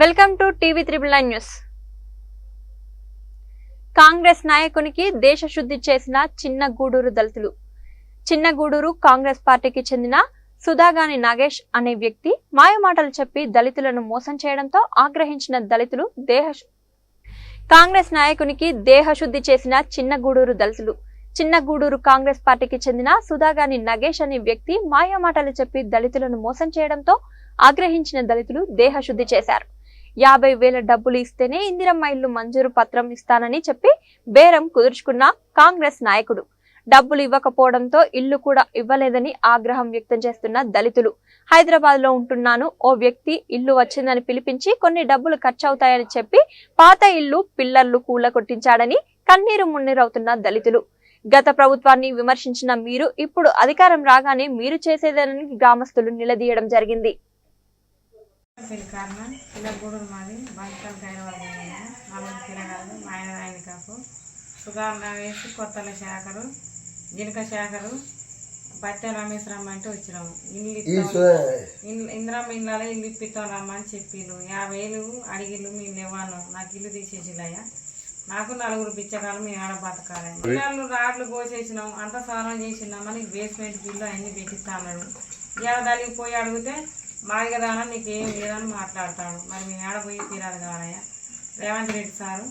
Welcome to TV triple nine news. Congress నాయకునికి దేశశుద్ధి చేసిన చిన్న గూడూరు దళితులు. చిన్న గూడూరు కాంగ్రెస్ పార్టీకి చెందిన సుధాగాని నాగేష్ అనే వ్యక్తి మాయమాటలు చెప్పి దళితులను మోసం చేయడంతో ఆగ్రహించిన దళితులు దేహ కాంగ్రెస్ నాయకునికి దేహశుద్ధి చేసిన చిన్న గూడూరు దళితులు. చిన్న గూడూరు కాంగ్రెస్ పార్టీకి చెందిన సుధాగాని నగేష్ అనే వ్యక్తి మాయమాటలు చెప్పి దళితులను మోసం చేయడంతో ఆగ్రహించిన దళితులు దేహశుద్ధి చేశారు. యాభై వేల డబ్బులు ఇస్తేనే ఇందిరమ్మ ఇల్లు మంజూరు పత్రం ఇస్తానని చెప్పి బేరం కుదుర్చుకున్న కాంగ్రెస్ నాయకుడు. డబ్బులు ఇవ్వకపోవడంతో ఇల్లు కూడా ఇవ్వలేదని ఆగ్రహం వ్యక్తం చేస్తున్న దళితులు. హైదరాబాద్లో ఉంటున్నాను. ఓ వ్యక్తి ఇల్లు వచ్చిందని పిలిపించి కొన్ని డబ్బులు ఖర్చు అవుతాయని చెప్పి పాత ఇల్లు పిల్లర్లు కూల కొట్టించాడని కన్నీరు మున్నీరవుతున్న దళితులు. గత ప్రభుత్వాన్ని విమర్శించిన మీరు ఇప్పుడు అధికారం రాగానే మీరు చేసేదేనని గ్రామస్తులు నిలదీయడం జరిగింది. పెళ్ళి కారణం. పిల్ల గూడూరు మాది. బంకల్ హైదరాబాద్ నలుగురు పిల్లగాళ్ళు మా ఆయన ఆయన కాపు. సుధారణ వేసి కొత్తల శాఖరు జినక శాఖరు బట్టె రమేష్ రమ్మంటే వచ్చినాము. ఇల్లు ఇల్లు ఇందిరమ్మ ఇళ్ళలో ఇల్లు ఇప్పిస్తాం రమ్మని చెప్పిళ్ళు. యాభై వేలు అడిగిళ్ళు మేము ఇవ్వను. నాకు ఇల్లు తీసేసిలయ్యా నాకు నలుగురు పిచ్చకాలు మేము ఆడ బతకాలి. పిల్లలు రాడ్లు కోసేసినాం అంత సాధనం చేసినామని బేస్మెంట్ బిల్లు అన్ని పెట్టిస్తా అన్నాడు. ఇవాళ దానికి పోయి అడిగితే మాది కదా నీకు ఏం లేదని మాట్లాడతాడు. మరి మీ ఆడ పోయి తీరాలి కావాలయ్యా రేవంత్ రెడ్డి సారు.